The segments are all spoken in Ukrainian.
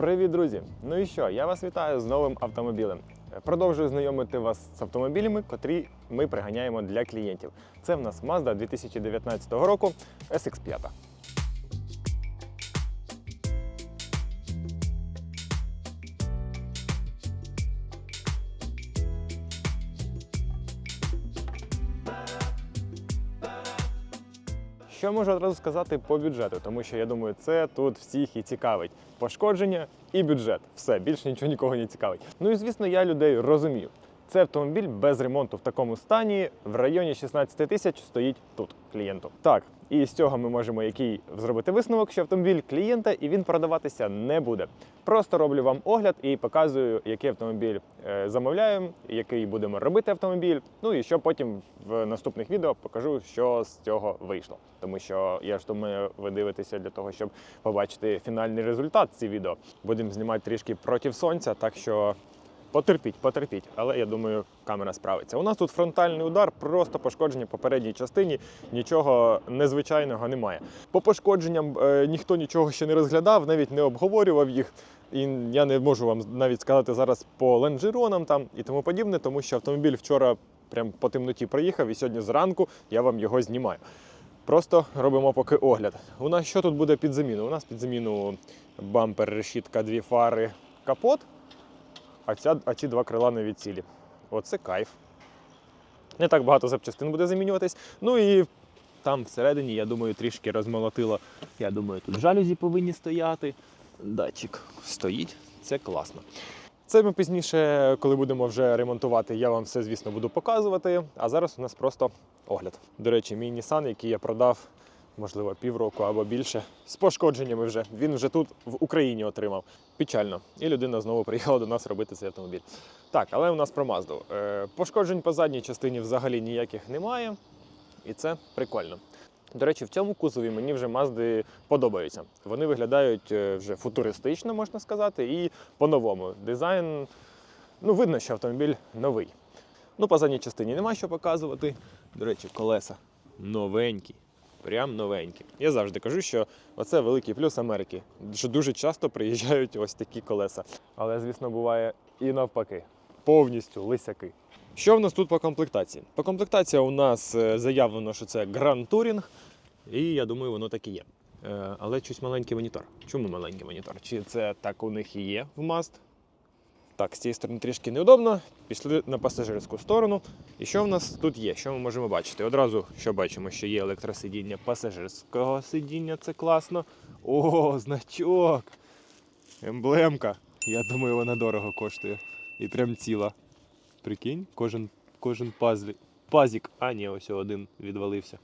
Привіт, друзі! Ну і що? Я вас вітаю з новим автомобілем. Продовжую знайомити вас з автомобілями, котрі ми приганяємо для клієнтів. Це в нас Mazda 2019 року SX5. Що можу одразу сказати по бюджету, тому що я думаю, це тут всіх і цікавить. Пошкодження і бюджет. Все, більше нічого нікого не цікавить. Ну і звісно, я людей розумію. Це автомобіль без ремонту в такому стані в районі 16 тисяч стоїть тут клієнту. Так, і з цього ми можемо який зробити висновок, що автомобіль клієнта і він продаватися не буде. Просто роблю вам огляд і показую, який автомобіль е, замовляємо, який будемо робити автомобіль. Ну і що потім в наступних відео покажу, що з цього вийшло. Тому що я ж думаю, ви дивитеся для того, щоб побачити фінальний результат ці відео. Будемо знімати трішки проти сонця, так що Потерпіть, потерпіть, але я думаю, камера справиться. У нас тут фронтальний удар, просто пошкодження по передній частині, нічого незвичайного немає. По пошкодженням е, ніхто нічого ще не розглядав, навіть не обговорював їх. І я не можу вам навіть сказати зараз по лонжеронам там і тому подібне, тому що автомобіль вчора прям по темноті приїхав, і сьогодні зранку я вам його знімаю. Просто робимо поки огляд. У нас що тут буде під заміну? У нас під заміну бампер, решітка, дві фари, капот а, ця, а ці два крила нові цілі. Оце кайф. Не так багато запчастин буде замінюватись. Ну і там всередині, я думаю, трішки розмолотило. Я думаю, тут жалюзі повинні стояти. Датчик стоїть, це класно. Це ми пізніше, коли будемо вже ремонтувати, я вам все, звісно, буду показувати. А зараз у нас просто огляд. До речі, мій Nissan, який я продав, можливо, півроку або більше, з пошкодженнями вже. Він вже тут в Україні отримав. Печально. І людина знову приїхала до нас робити цей автомобіль. Так, але у нас про Мазду. Е, Пошкоджень по задній частині взагалі ніяких немає. І це прикольно. До речі, в цьому кузові мені вже Мазди подобаються. Вони виглядають е, вже футуристично, можна сказати, і по-новому. Дизайн, ну, видно, що автомобіль новий. Ну, по задній частині нема що показувати. До речі, колеса новенькі. Прям новенькі. Я завжди кажу, що оце великий плюс Америки, що дуже часто приїжджають ось такі колеса. Але, звісно, буває і навпаки. Повністю лисяки. Що в нас тут по комплектації? По комплектації у нас е, заявлено, що це Grand Touring, і я думаю, воно так і є. Е, Але щось маленький монітор. Чому маленький монітор? Чи це так у них і є в Mazda? Так, з цієї сторони трішки неудобно. Пішли на пасажирську сторону. І що в нас тут є? Що ми можемо бачити? Одразу що бачимо, що є електросидіння пасажирського сидіння, це класно. О, значок! Емблемка. Я думаю, вона дорого коштує. І прям ціла. Прикинь, кожен, кожен пазлі. Пазік. А, ні, ось один відвалився.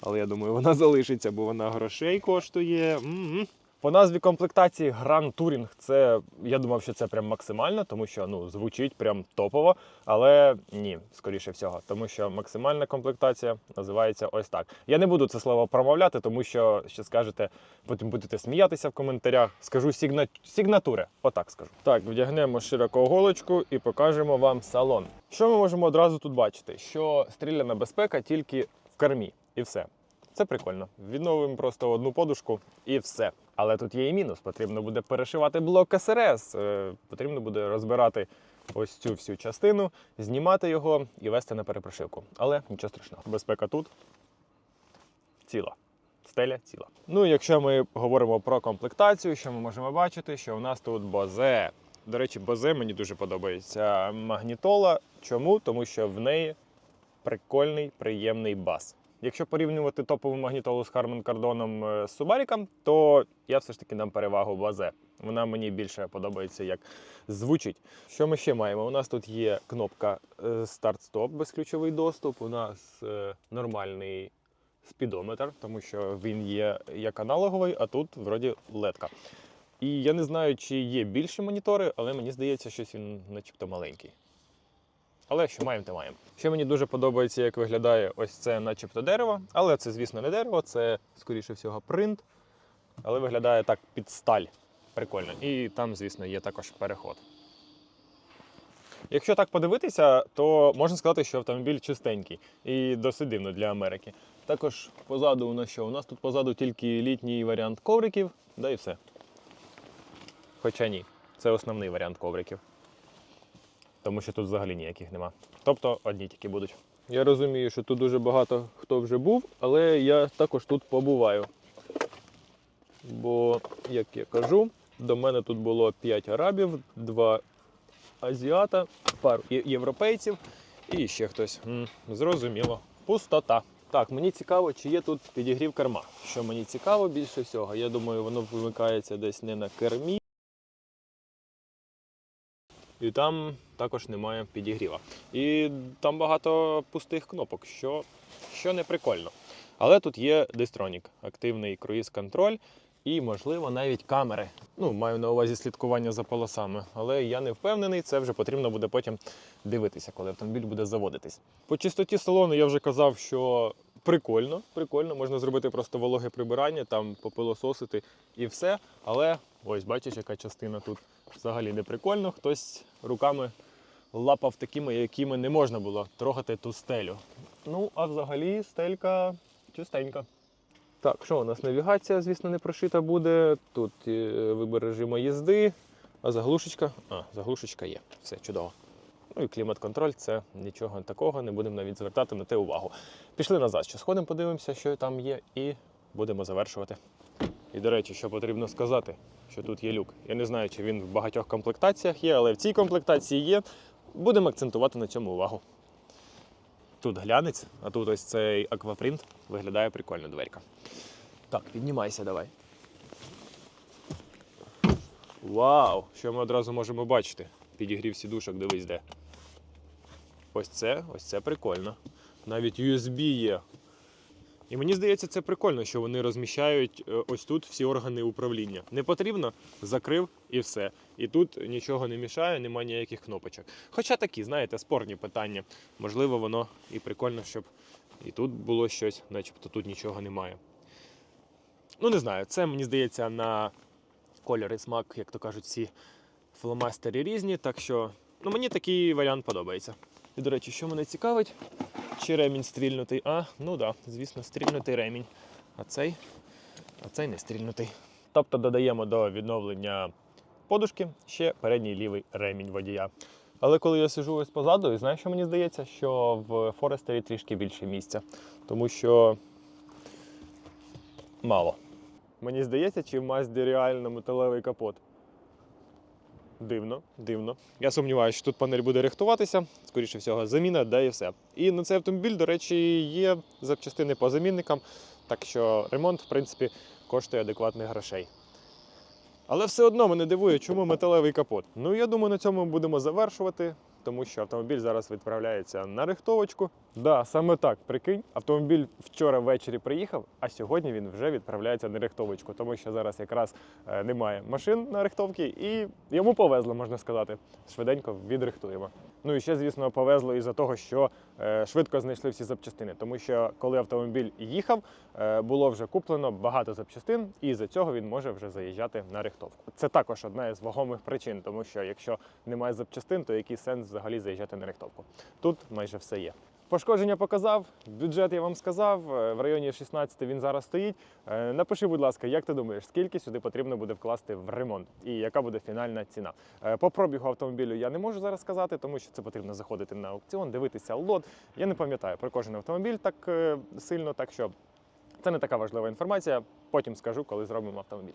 Але я думаю, вона залишиться, бо вона грошей коштує. М-м. По назві комплектації Grand Touring це я думав, що це прям максимально, тому що ну звучить прям топово. Але ні, скоріше всього, тому що максимальна комплектація називається ось так. Я не буду це слово промовляти, тому що ще скажете, потім будете сміятися в коментарях. Скажу сігна... сігнатури. Отак скажу. Так, вдягнемо широку голочку і покажемо вам салон. Що ми можемо одразу тут бачити? Що стріляна безпека тільки в кермі, і все. Це прикольно. Відновимо просто одну подушку і все. Але тут є і мінус. Потрібно буде перешивати блок СРС. Е, Потрібно буде розбирати ось цю всю частину, знімати його і вести на перепрошивку. Але нічого страшного. Безпека тут ціла. Стеля ціла. Ну, якщо ми говоримо про комплектацію, що ми можемо бачити, що у нас тут бозе. До речі, бозе мені дуже подобається магнітола. Чому? Тому що в неї прикольний, приємний бас. Якщо порівнювати топову магнітолу з Harman Kardon е, з Субаріком, то я все ж таки дам перевагу базе. Вона мені більше подобається, як звучить. Що ми ще маємо? У нас тут є кнопка е, старт-стоп, безключовий доступ. У нас е, нормальний спідометр, тому що він є як аналоговий, а тут вроді ледка. І я не знаю, чи є більші монітори, але мені здається, що він начебто маленький. Але що маємо, те маємо. Ще мені дуже подобається, як виглядає ось це начебто дерево. Але це, звісно, не дерево, це, скоріше всього, принт. Але виглядає так під сталь. Прикольно. І там, звісно, є також переход. Якщо так подивитися, то можна сказати, що автомобіль чистенький і досить дивно для Америки. Також позаду у нас що? У нас тут позаду тільки літній варіант ковриків, да і все. Хоча ні, це основний варіант ковриків. Тому що тут взагалі ніяких нема. Тобто одні тільки будуть. Я розумію, що тут дуже багато хто вже був, але я також тут побуваю. Бо, як я кажу, до мене тут було 5 арабів, 2 азіата, пару європейців і ще хтось. М, зрозуміло. Пустота. Так, мені цікаво, чи є тут підігрів керма. Що мені цікаво більше всього, я думаю, воно вимикається десь не на кермі. І там також немає підігріва. І там багато пустих кнопок, що, що не прикольно. Але тут є дистронік, активний круїз-контроль і, можливо, навіть камери. Ну, маю на увазі слідкування за полосами. Але я не впевнений, це вже потрібно буде потім дивитися, коли автомобіль буде заводитись. По чистоті салону я вже казав, що прикольно, прикольно, можна зробити просто вологе прибирання, там попилососити і все. Але ось бачиш, яка частина тут взагалі не прикольно. Хтось руками лапав такими, якими не можна було трогати ту стелю. Ну, а взагалі стелька чистенька. Так, що у нас навігація, звісно, не прошита буде. Тут е, вибір режиму їзди, а заглушечка. А, заглушечка є. Все чудово. Ну і клімат-контроль це нічого такого, не будемо навіть звертати на те увагу. Пішли назад, що сходимо, подивимося, що там є, і будемо завершувати. І до речі, що потрібно сказати, що тут є люк. Я не знаю, чи він в багатьох комплектаціях є, але в цій комплектації є. Будемо акцентувати на цьому увагу. Тут глянець, а тут ось цей аквапринт виглядає прикольно дверка. Так, піднімайся давай. Вау! Що ми одразу можемо бачити? Підігрів сідушок, дивись де. Ось це, ось це прикольно. Навіть USB є. І мені здається, це прикольно, що вони розміщають е, ось тут всі органи управління. Не потрібно, закрив і все. І тут нічого не мішає, немає ніяких кнопочок. Хоча такі, знаєте, спорні питання. Можливо, воно і прикольно, щоб і тут було щось, начебто тут нічого немає. Ну, не знаю, це мені здається на кольор і смак, як то кажуть, всі фломастери різні. Так що ну, мені такий варіант подобається. І, до речі, що мене цікавить, чи ремінь стрільнутий? А, ну да, звісно, стрільнутий ремінь. А цей, а цей не стрільнутий. Тобто додаємо до відновлення подушки ще передній лівий ремінь водія. Але коли я сижу ось позаду, і знаєш, що мені здається, що в Форестері трішки більше місця. Тому що мало. Мені здається, чи в Мазді реально металевий капот. Дивно, дивно. Я сумніваюся, що тут панель буде рихтуватися. Скоріше всього, заміна, да і все. І на цей автомобіль, до речі, є запчастини по замінникам, так що ремонт, в принципі, коштує адекватних грошей. Але все одно мене дивує, чому металевий капот. Ну, я думаю, на цьому ми будемо завершувати, тому що автомобіль зараз відправляється на рихтовочку. Да, саме так, прикинь, автомобіль вчора ввечері приїхав, а сьогодні він вже відправляється на рихтовочку, тому що зараз якраз е, немає машин на рихтовці, і йому повезло, можна сказати. Швиденько відрихтуємо. Ну і ще, звісно, повезло із-за того, що е, швидко знайшли всі запчастини, тому що коли автомобіль їхав, е, було вже куплено багато запчастин, і за цього він може вже заїжджати на рихтовку. Це також одна із вагомих причин, тому що якщо немає запчастин, то який сенс взагалі заїжджати на рихтовку? Тут майже все є. Пошкодження показав, бюджет я вам сказав. е, В районі 16 він зараз стоїть. Е, Напиши, будь ласка, як ти думаєш, скільки сюди потрібно буде вкласти в ремонт і яка буде фінальна ціна? Е, По пробігу автомобілю я не можу зараз сказати, тому що це потрібно заходити на аукціон, дивитися лот. Я не пам'ятаю про кожен автомобіль так сильно, так що це не така важлива інформація. Потім скажу, коли зробимо автомобіль.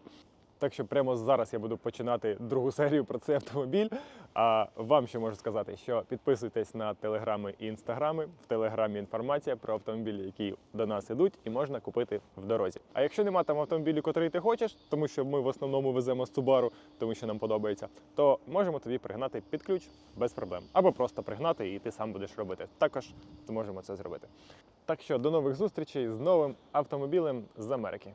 Так що прямо зараз я буду починати другу серію про цей автомобіль. А вам ще можу сказати, що підписуйтесь на телеграми і інстаграми. В телеграмі інформація про автомобілі, які до нас ідуть, і можна купити в дорозі. А якщо нема там автомобілю, котрий ти хочеш, тому що ми в основному веземо з Subaru, тому що нам подобається, то можемо тобі пригнати під ключ без проблем. Або просто пригнати, і ти сам будеш робити. Також зможемо це зробити. Так що до нових зустрічей з новим автомобілем з Америки.